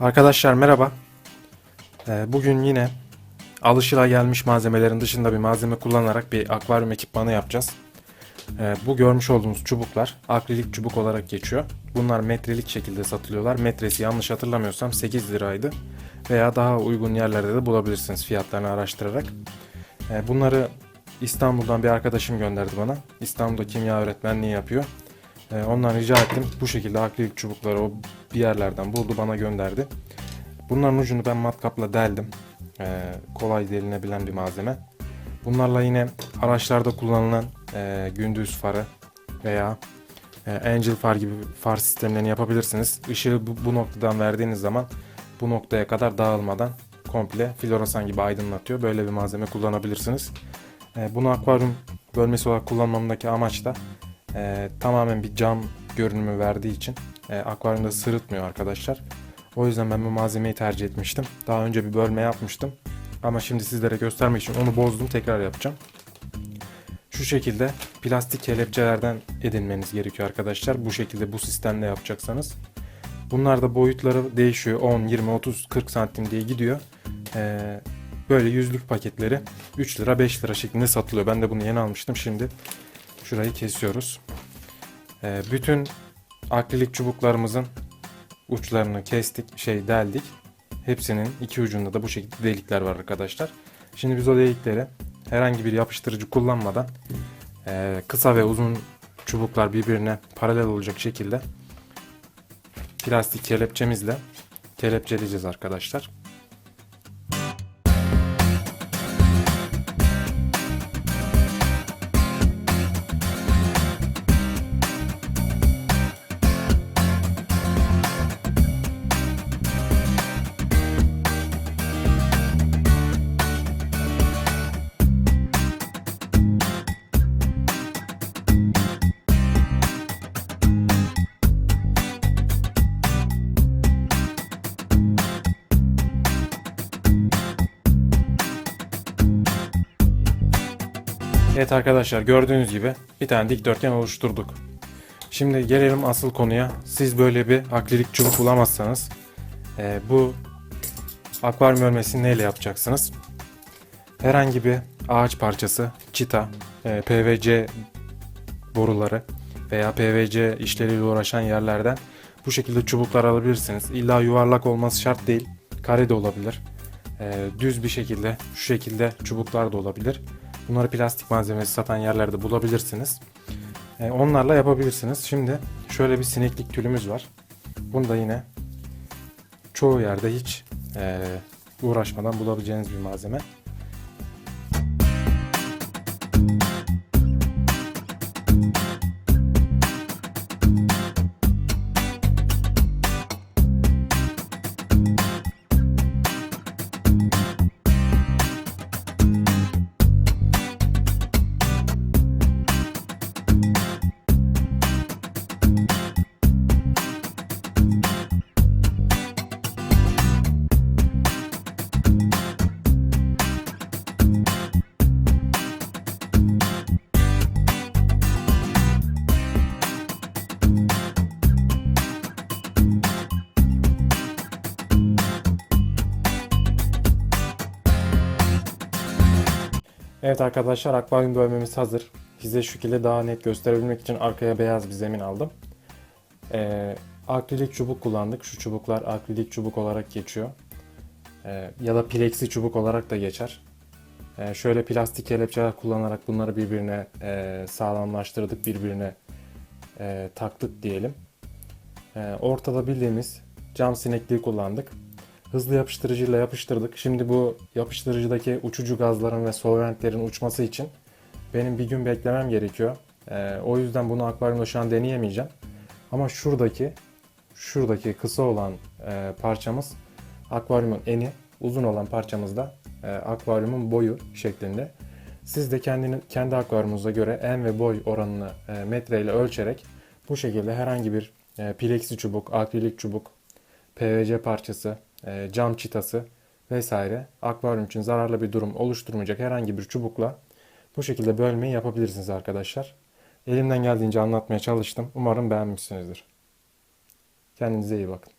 Arkadaşlar merhaba. Ee, Bugün yine alışılagelmiş malzemelerin dışında bir malzeme kullanarak bir akvaryum ekipmanı yapacağız. Ee, Bu görmüş olduğunuz çubuklar akrilik çubuk olarak geçiyor. Bunlar metrelik şekilde satılıyorlar. Metresi yanlış hatırlamıyorsam 8 liraydı. Veya daha uygun yerlerde de bulabilirsiniz fiyatlarını araştırarak. Ee, Bunları İstanbul'dan bir arkadaşım gönderdi bana. İstanbul'da kimya öğretmenliği yapıyor. Ondan rica ettim. Bu şekilde akrilik çubukları o bir yerlerden buldu bana gönderdi. Bunların ucunu ben matkapla deldim. Ee, kolay delinebilen bir malzeme. Bunlarla yine araçlarda kullanılan e, gündüz farı veya e, angel far gibi far sistemlerini yapabilirsiniz. Işığı bu, bu noktadan verdiğiniz zaman bu noktaya kadar dağılmadan komple floresan gibi aydınlatıyor. Böyle bir malzeme kullanabilirsiniz. E, bunu akvaryum bölmesi olarak kullanmamdaki amaç da e, tamamen bir cam görünümü verdiği için e, akvaryumda sırıtmıyor arkadaşlar. O yüzden ben bu malzemeyi tercih etmiştim. Daha önce bir bölme yapmıştım. Ama şimdi sizlere göstermek için onu bozdum tekrar yapacağım. Şu şekilde plastik kelepçelerden edinmeniz gerekiyor arkadaşlar. Bu şekilde bu sistemle yapacaksanız. Bunlar da boyutları değişiyor. 10, 20, 30, 40 santim diye gidiyor. Ee, böyle yüzlük paketleri 3 lira 5 lira şeklinde satılıyor. Ben de bunu yeni almıştım. Şimdi şurayı kesiyoruz. Ee, bütün akrilik çubuklarımızın uçlarını kestik, şey deldik. Hepsinin iki ucunda da bu şekilde delikler var arkadaşlar. Şimdi biz o delikleri herhangi bir yapıştırıcı kullanmadan eee, kısa ve uzun çubuklar birbirine paralel olacak şekilde plastik kelepçemizle kelepçeleyeceğiz arkadaşlar. Evet arkadaşlar gördüğünüz gibi bir tane dikdörtgen oluşturduk. Şimdi gelelim asıl konuya. Siz böyle bir akrilik çubuk bulamazsanız eee, bu akvaryum örmesini neyle yapacaksınız? Herhangi bir ağaç parçası, çita, eee, PVC boruları veya PVC işleriyle uğraşan yerlerden bu şekilde çubuklar alabilirsiniz. İlla yuvarlak olması şart değil. Kare de olabilir. Eee, düz bir şekilde şu şekilde çubuklar da olabilir. Bunları plastik malzemesi satan yerlerde bulabilirsiniz. Eee, onlarla yapabilirsiniz. Şimdi şöyle bir sineklik tülümüz var. Bunu da yine çoğu yerde hiç eee, uğraşmadan bulabileceğiniz bir malzeme. Evet arkadaşlar akvaryum bölmemiz hazır. Size şu şekilde daha net gösterebilmek için arkaya beyaz bir zemin aldım. Ee, akrilik çubuk kullandık. Şu çubuklar akrilik çubuk olarak geçiyor. Ee, ya da plexi çubuk olarak da geçer. Ee, şöyle plastik kelepçeler kullanarak bunları birbirine e, sağlamlaştırdık, birbirine e, taktık diyelim. Ee, ortada bildiğimiz cam sinekliği kullandık. Hızlı yapıştırıcıyla yapıştırdık. Şimdi bu yapıştırıcıdaki uçucu gazların ve solventlerin uçması için benim bir gün beklemem gerekiyor. Ee, o yüzden bunu akvaryumda şu an deneyemeyeceğim. Ama şuradaki şuradaki kısa olan e, parçamız akvaryumun eni, uzun olan parçamız da e, akvaryumun boyu şeklinde. Siz de kendini, kendi akvaryumunuza göre en ve boy oranını e, metreyle ölçerek bu şekilde herhangi bir e, plexi çubuk, akrilik çubuk, PVC parçası, e, cam çitası vesaire akvaryum için zararlı bir durum oluşturmayacak herhangi bir çubukla bu şekilde bölmeyi yapabilirsiniz arkadaşlar. Elimden geldiğince anlatmaya çalıştım. Umarım beğenmişsinizdir. Kendinize iyi bakın.